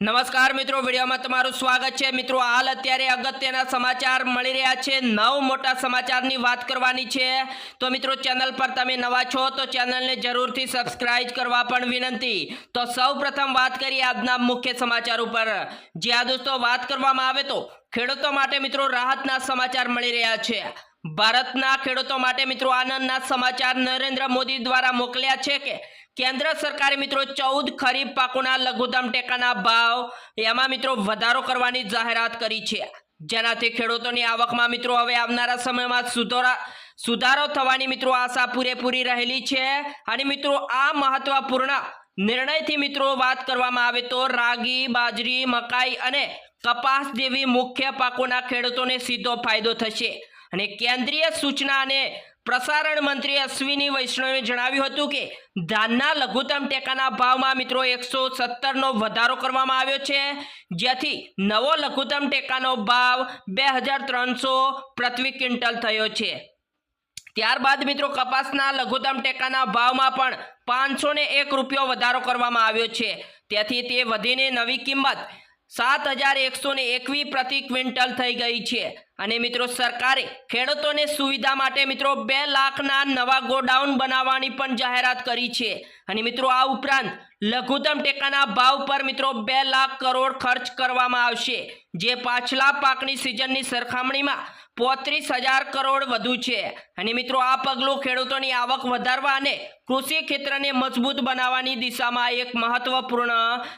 નમસ્કાર મિત્રો, વિડીયોમાં તમારું સ્વાગત છે. મિત્રો, હાલ અત્યારે અગત્યના સમાચાર મળી રહ્યા છે. નવ મોટા સમાચારની વાત કરવાની છે. તો મિત્રો, ચેનલ પર તમે નવા છો, તો ચેનલને જરૂરથી સબસ્ક્રાઇબ કરવા પણ વિનંતી. તો સૌપ્રથમ વાત કરીએ આજના મુખ્ય સમાચાર ઉપર. જ્યાં દોસ્તો, વાત કરવામાં આવે તો ખેડૂતો માટે મિત્રો રાહતના સમાચાર મળી રહ્યા છે. ભારતના ખેડૂતો માટે મિત્રો આનંદના સમાચાર નરેન્દ્ર મોદી દ્વારા મોકલ્યા છે કે કેન્દ્ર સરકારે મિત્રો ચૌદ ખરીફ પાકોના લઘુત્તમ ટેકાના ભાવ એમાં મિત્રો વધારો કરવાની જાહેરાત કરી છે. જેનાથી ખેડૂતોની આવકમાં મિત્રો હવે આવનારા સમયમાં સુધારા, સુધારો થવાની મિત્રો આશા પૂરેપૂરી રહેલી છે. અને મિત્રો આ મહત્વપૂર્ણ નિર્ણયથી મિત્રો વાત કરવામાં આવે તો રાગી, બાજરી, મકાઈ અને કપાસ જેવી મુખ્ય પાકોના ખેડૂતોને સીધો ફાયદો થશે. અને કેન્દ્રીય સૂચના અને પ્રસારણ મંત્રી અશ્વિની વૈષ્ણવે જણાવ્યું હતું કે ધાનના લઘુત્તમ ટેકાના ભાવમાં મિત્રો એકસો સત્તરનો વધારો કરવામાં આવ્યો છે, જેથી નવો લઘુત્તમ ટેકાનો ભાવ બે હજાર ત્રણસો પ્રતિ ક્વિન્ટલ થયો છે. ત્યારબાદ મિત્રો કપાસના લઘુત્તમ ટેકાના ભાવમાં પણ પાંચસો એક રૂપિયો વધારો કરવામાં આવ્યો છે. તેથી તે વધીને નવી કિંમત સાત હજાર એકસો ને એકવી પ્રતિ ક્વિન્ટલ થઈ ગઈ છે. અને મિત્રો, સરકારે ખેડૂતોને સુવિધા માટે મિત્રો બે લાખના નવા ગોડાઉન બનાવવાની પણ જાહેરાત કરી છે. અને મિત્રો, આ ઉપરાંત લઘુત્તમ ટેકાના ભાવ પર મિત્રો બે લાખ કરોડ ખર્ચ કરવામાં આવશે. જે પાછલા પાકની સિઝનની સરખામણીમાં પોત્રીસ હજાર કરોડ વધુ છે. અને મિત્રો, આ પગલું ખેડૂતોની આવક વધારવા અને કૃષિ ક્ષેત્રને મજબૂત બનાવવાની દિશામાં એક મહત્વપૂર્ણ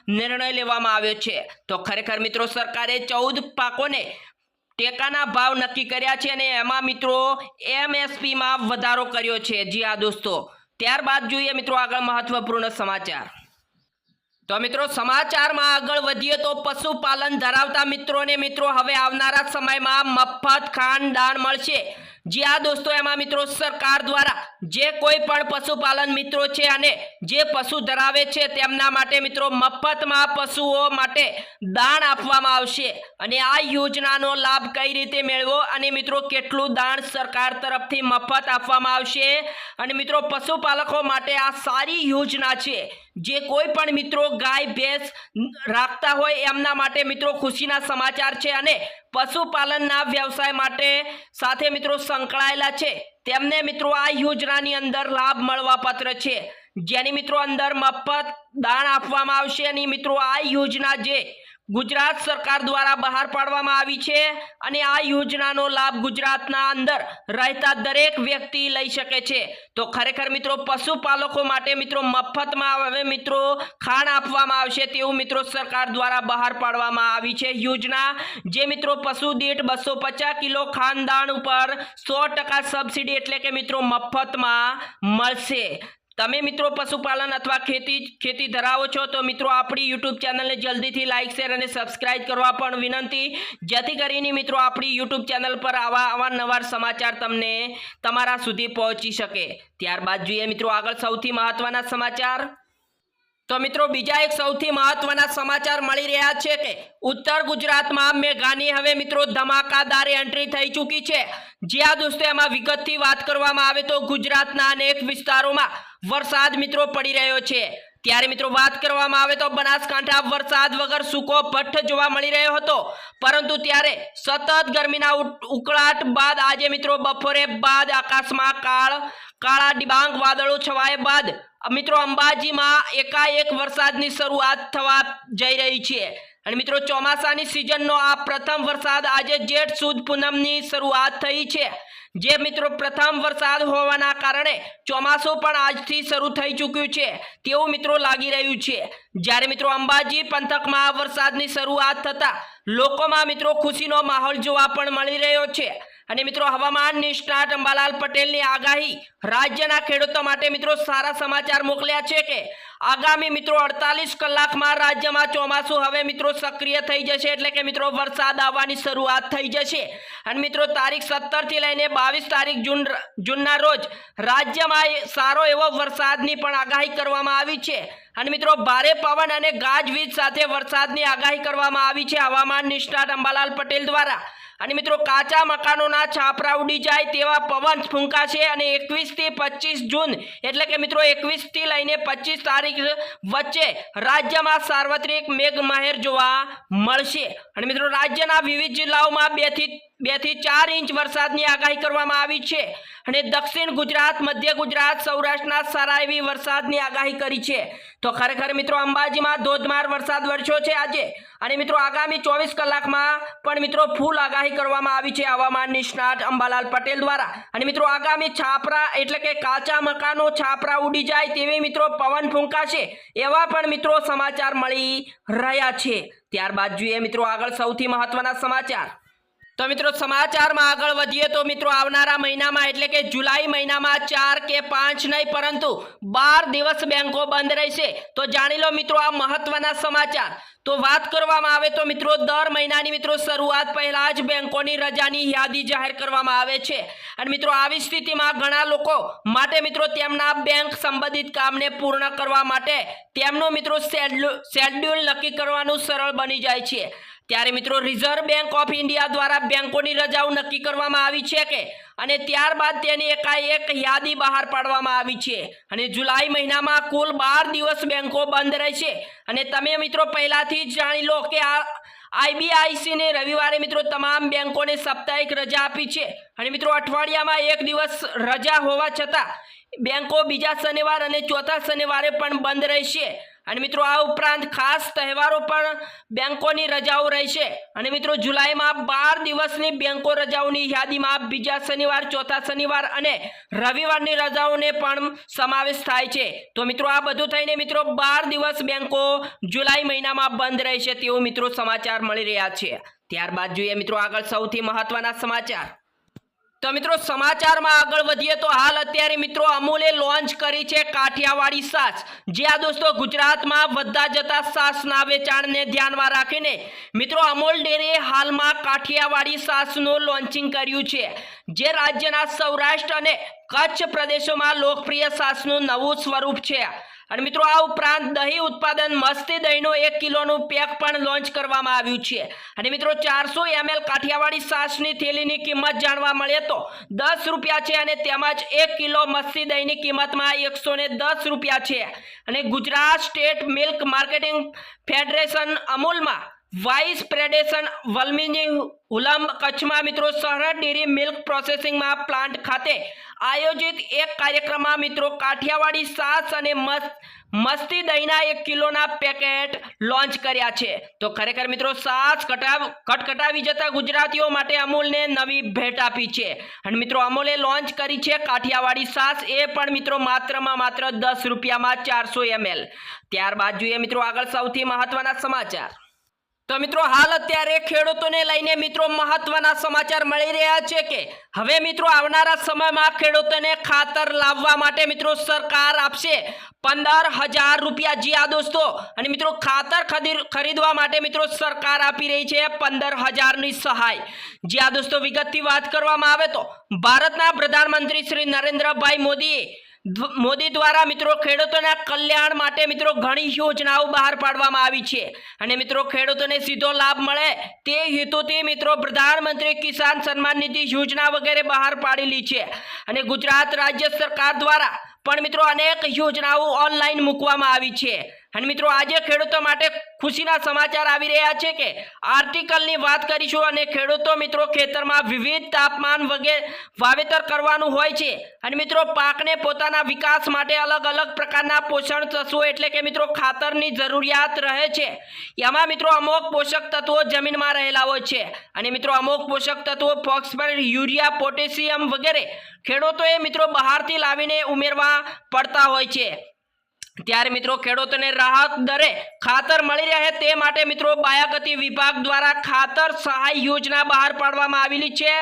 નિર્ણય લેવામાં આવ્યો છે. તો ખરેખર મિત્રો, સરકારે ચૌદ પાકોને ટેકાના ભાવ નક્કી કર્યા છે અને એમાં મિત્રો, એમએસપીમાં વધારો કર્યો છે. જી હા દોસ્તો. ત્યારબાદ જોઈએ મિત્રો આગળ મહત્વપૂર્ણ સમાચાર. તો મિત્રો સમાચારમાં આગળ વધીએ તો પશુપાલન ધરાવતા મિત્રોને મિત્રો હવે આવનારા સમયમાં મફત ખાનદાન મળશે. જી આ દોસ્તો, એમાં મિત્રો સરકાર દ્વારા જે કોઈ પણ પશુપાલન મિત્રો છે અને જે પશુ ધરાવે છે, તેમના માટે મિત્રો મફતમાં પશુઓ માટે દાણ આપવામાં આવશે. અને આ યોજનાનો લાભ કઈ રીતે મેળવો અને મિત્રો કેટલું દાણ સરકાર તરફથી મફત આપવામાં આવશે? અને મિત્રો પશુપાલકો માટે આ સારી યોજના છે. જે કોઈ પણ મિત્રો ગાય, ભેંસ રાખતા હોય, એમના માટે મિત્રો ખુશીના સમાચાર છે અને પશુપાલનના વ્યવસાય માટે સાથે મિત્રો સંકળાયેલા છે. તેમને મિત્રો આ યોજનાની અંદર લાભ મળવા પત્ર છે. જેની મિત્રો અંદર મફત દાણ આપવામાં આવશે અને મિત્રો આ યોજના જે ગુજરાત સરકાર દ્વારા બહાર પાડવામાં આવી છે અને આ યોજનાનો લાભ ગુજરાતના અંદર રહેતા દરેક વ્યક્તિ લઈ શકે છે. તો ખરેખર મિત્રો પશુપાલકો માટે મિત્રો મફતમાં હવે મિત્રો ખાણ આપવામાં આવશે તેવું મિત્રો સરકાર દ્વારા બહાર પાડવામાં આવી છે. યોજના જે મિત્રો પશુ દીઠ બસો કિલો ખાનદાન ઉપર સો સબસિડી એટલે કે મિત્રો મફતમાં મળશે. તમે મિત્રો પશુપાલન અથવા ખેતી ખેતી ધરાવો છો, તો મિત્રો આપણી યુટ્યુબ ચેનલને જલ્દીથી લાઇક શેર અને સબસ્ક્રાઇબ કરવા પણ વિનંતી. જેથી કરીને મિત્રો આપણી યુટ્યુબ ચેનલ પર આવા અવારનવાર સમાચાર તમને તમારા સુધી પહોંચી શકે. ત્યારબાદ જોઈએ મિત્રો આગળ સૌથી મહત્વના સમાચાર. તો મિત્રો બીજા એક સૌથી મહત્વના સમાચાર મળી રહ્યા છે કે ઉત્તર ગુજરાતમાં મેઘાની હવે મિત્રો ધમાકાદાર એન્ટ્રી થઈ ચૂકી છે. જ્યાં દોસ્તો એમાં વિગતથી વાત કરવામાં આવે તો ગુજરાતના અનેક વિસ્તારોમાં વરસાદ મિત્રો પડી રહ્યો છે. ત્યારે મિત્રો વાત કરવામાં આવે તો બનાસકાંઠા વરસાદ વગર સૂકો ભઠ્ઠ જોવા મળી રહ્યો હતો. પરંતુ ત્યારે સતત ગરમીના ઉકળાટ બાદ આજે મિત્રો બપોરે બાદ આકાશમાં કાળ, કાળા ડિબાંગ વાદળો છવાયા બાદ મિત્રો, અંબાજીમાં એકાએક વરસાદની શરૂઆત થવા જઈ રહી છે. અને મિત્રો, ચોમાસાની સિઝનનો આ પ્રથમ વરસાદ આજે જેઠ સુદ પૂનમની શરૂઆત થઈ છે. જે મિત્રો પ્રથમ વરસાદ હોવાના કારણે ચોમાસું પણ આજથી શરૂ થઈ ચૂક્યું છે. તેવું મિત્રો લાગી રહ્યું છે. જ્યારે મિત્રો અંબાજી પંથકમાં વરસાદની શરૂઆત થતા લોકોમાં મિત્રો ખુશીનો માહોલ જોવા પણ મળી રહ્યો છે. અને મિત્રો હવામાન નિષ્ણાત અંબાલાલ પટેલની આગાહી રાજ્યના ખેડૂતો માટે મિત્રો સારા સમાચાર મોકલ્યા છે કે આગામી મિત્રો અડતાલીસ કલાકમાં રાજ્યમાં ચોમાસું હવે મિત્રો સક્રિય થઈ જશે એટલે કે મિત્રો વરસાદ આવવાની શરૂઆત થઈ જશે. અને મિત્રો તારીખ સત્તરથી લઈને બાવીસ તારીખ જૂન જૂનના રોજ રાજ્યમાં સારો એવો વરસાદની પણ આગાહી કરવામાં આવી છે. અને મિત્રો ભારે પવન અને ગાજવીજ સાથે વરસાદની આગાહી કરવામાં આવી છે હવામાન નિષ્ણાત અંબાલાલ પટેલ દ્વારા. અને મિત્રો કાચા મકાનોના છાપરા ઉડી જાય તેવા પવન ફૂંકાશે અને એકવીસથી પચીસ જૂન એટલે કે મિત્રો એકવીસથી લઈને પચીસ તારીખ વચ્ચે રાજ્યમાં સાર્વત્રિક મેઘમહેર જોવા મળશે. અને મિત્રો રાજ્યના વિવિધ જિલ્લાઓમાં બેથી બેથી ચાર ઇંચ વરસાદની આગાહી કરવામાં આવી છે અને દક્ષિણ ગુજરાત, મધ્ય ગુજરાત, સૌરાષ્ટ્રના સારા એવી વરસાદની આગાહી કરી છે. તો ખરેખર મિત્રો અંબાજીમાં ધોધમાર વરસાદ વરસ્યો છે આજે અને મિત્રો આગામી ચોવીસ કલાકમાં પણ મિત્રો ફૂલ આગાહી કરવામાં આવી છે હવામાન નિષ્ણાત અંબાલાલ પટેલ દ્વારા. અને મિત્રો આગામી છાપરા એટલે કે કાચા મકાનો છાપરા ઉડી જાય તેવી મિત્રો પવન ફૂંકાશે એવા પણ મિત્રો સમાચાર મળી રહ્યા છે. ત્યારબાદ જોઈએ મિત્રો આગળ સૌથી મહત્વના સમાચાર. તો મિત્રો સમાચારમાં આગળ વધીએ તો મિત્રો આવનારા મહિનામાં એટલે કે જુલાઈ મહિનામાં ચાર કે પાંચ નહીં, પરંતુ બાર દિવસ બેંકો બંધ રહેશે. તો જાણી લો મિત્રો આ મહત્વના સમાચાર. તો વાત કરવામાં આવે તો મિત્રો દર મહિનાની મિત્રો શરૂઆત પહેલા જ બેંકોની રજાની યાદી જાહેર કરવામાં આવે છે. અને મિત્રો આવી સ્થિતિમાં ઘણા લોકો માટે મિત્રો તેમના બેંક સંબંધિત કામને પૂર્ણ કરવા માટે તેમનું મિત્રો શેડ્યુલ નક્કી કરવાનું સરળ બની જાય છે. ત્યારે મિત્રો રિઝર્વ બેંક ઓફ ઇન્ડિયા દ્વારા બેંકોની રજાઓ નક્કી કરવામાં આવી છે કે અને ત્યારબાદ તેની એકાએક યાદી બહાર પાડવામાં આવી છે. અને જુલાઈ મહિનામાં કુલ બાર દિવસ બેંકો બંધ રહેશે. અને તમે મિત્રો પહેલાંથી જ જાણી લો કે આ આઈબીઆઈસીને રવિવારે મિત્રો તમામ બેંકોને સાપ્તાહિક રજા આપી છે. અને મિત્રો અઠવાડિયામાં એક દિવસ રજા હોવા છતાં બેંકો બીજા શનિવાર અને ચોથા શનિવારે પણ બંધ રહેશે. અને મિત્રો, આ ઉપરાંત ખાસ તહેવારો પણ બેંકોની રજાઓ રહેશે. અને મિત્રો, જુલાઈમાં બાર દિવસની બેંકો રજાઓની યાદીમાં બીજા શનિવાર, ચોથા શનિવાર અને રવિવારની રજાઓને પણ સમાવેશ થાય છે. તો મિત્રો, આ બધું થઈને મિત્રો, બાર દિવસ બેંકો જુલાઈ મહિનામાં બંધ રહેશે તેવું મિત્રો સમાચાર મળી રહ્યા છે. ત્યારબાદ જોઈએ મિત્રો આગળ સૌથી મહત્વના સમાચાર. તો મિત્રો, સમાચારમાં આગળ વધીએ તો હાલ અત્યારે મિત્રો અમૂલે લોન્ચ કરી છે કાઠિયાવાડી સાસ. જે આ દોસ્તો ગુજરાતમાં વધતા જતા સાસના વેચાણને ધ્યાનમાં રાખીને મિત્રો, અમૂલ ડેરીએ હાલમાં કાઠિયાવાડી સાસનું લોન્ચિંગ કર્યું છે. જે રાજ્યના સૌરાષ્ટ્ર અને કચ્છ પ્રદેશોમાં લોકપ્રિય સાસનું નવું સ્વરૂપ છે. અને મિત્રો, આ ઉપરાંત દહીં ઉત્પાદન, મસ્તી દહીંનો એક કિલોનું પેક પણ લોન્ચ કરવામાં આવ્યું છે. અને મિત્રો, ચારસો એમએલ કાઠિયાવાડી સાસની થેલીની કિંમત જાણવા મળે તો દસ રૂપિયા છે અને તેમજ એક કિલો મસ્તી દહીંની કિંમતમાં એકસો દસ રૂપિયા છે. અને Gujarat state milk marketing federation અમૂલમાં vice પ્રેડેશન વલમીની ઉલમ કચ્છમાં મિત્રો સરહદ ડેરી મિલ્ક પ્રોસેસિંગમાં પ્લાન્ટ ખાતે આયોજિત એક કાર્યક્રમમાં મિત્રો કાઠિયાવાડી સાસ અને મસ્તી દહીંના એક કિલોના પેકેટ લોન્ચ કર્યા છે. તો ખરેખર મિત્રો સાસ કટાવ કટકટાવી જતા ગુજરાતીઓ માટે અમૂલને નવી ભેટ આપી છે. અને મિત્રો અમૂલે લોન્ચ કરી છે કાઠિયાવાડી સાસ, એ પણ મિત્રો માત્રમાં માત્ર દસ રૂપિયામાં ચારસો એમએલ. ત્યારબાદ જોઈએ મિત્રો આગળ સૌથી મહત્વના સમાચાર. તો મિત્રો હાલ અત્યારે ખેડૂતોને લઈને મિત્રો મહત્વના સમાચાર મળી રહ્યા છે કે હવે મિત્રો આવનારા સમયમાં ખેડૂતોને ખાતર લાવવા માટે મિત્રો સરકાર આપશે પંદર હજાર રૂપિયા. જી આ દોસ્તો, અને મિત્રો ખાતર ખરીદ, ખરીદવા માટે મિત્રો સરકાર આપી રહી છે પંદર હજારની સહાય. જી આ દોસ્તો, વિગતથી વાત કરવામાં આવે તો ભારતના પ્રધાનમંત્રી શ્રી નરેન્દ્રભાઈ મોદીએ મોદી દ્વારા મિત્રો ખેડૂતોના કલ્યાણ માટે મિત્રો ઘણી યોજનાઓ બહાર પાડવામાં આવી છે. અને મિત્રો ખેડૂતોને સીધો લાભ મળે તે હેતુથી મિત્રો પ્રધાનમંત્રી કિસાન સન્માન નિધિ યોજના વગેરે બહાર પાડેલી છે. અને ગુજરાત રાજ્ય સરકાર દ્વારા પણ મિત્રો અનેક યોજનાઓ ઓનલાઈન મૂકવામાં આવી છે. અને મિત્રો આજે ખેડૂતો માટે ખુશીના સમાચાર આવી રહ્યા છે કે આર્ટિકલની વાત કરીશું અને ખેડૂતો મિત્રો ખેતરમાં વિવિધ તાપમાન વગેરે વાવેતર કરવાનું હોય છે. અને મિત્રો પાકને પોતાના વિકાસ માટે અલગ અલગ પ્રકારના પોષણ તત્વો એટલે કે મિત્રો ખાતરની જરૂરિયાત રહે છે. એમાં મિત્રો અમુક પોષક તત્વો જમીનમાં રહેલા હોય છે. અને મિત્રો અમુક પોષક તત્વો ફોક્સફર યુરિયા, પોટેશિયમ વગેરે ખેડૂતોએ મિત્રો બહારથી લાવીને ઉમેરવા પડતા હોય છે. ત્યારે મિત્રો ખેડૂતોને રાહત દરે ખાતર મળી રહે તે માટે મિત્રો બાયાગતિ વિભાગ દ્વારા ખાતર સહાય યોજના બહાર પાડવામાં આવેલી છે.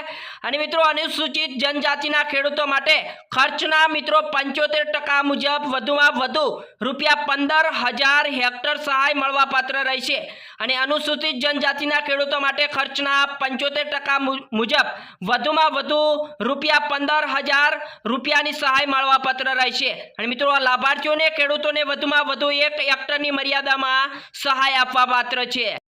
અને મિત્રો અનુસૂચિત જનજાતિના ખેડૂતો માટે ખર્ચના મિત્રો પંચોતેર ટકા મુજબ વધુમાં વધુ રૂપિયા પંદર હજાર હેક્ટર સહાય મળવાપાત્ર રહેશે. અને અનુસૂચિત જનજાતિના ખેડૂતો માટે ખર્ચના પંચોતેર ટકા મુજબ વધુમાં વધુ રૂપિયા પંદર હજાર રૂપિયાની સહાય મળવાપાત્ર રહેશે. અને મિત્રો લાભાર્થીઓને ખેડૂતોને વધુમાં વધુ એક હેક્ટરની મર્યાદામાં સહાય આપવા પાત્ર છે.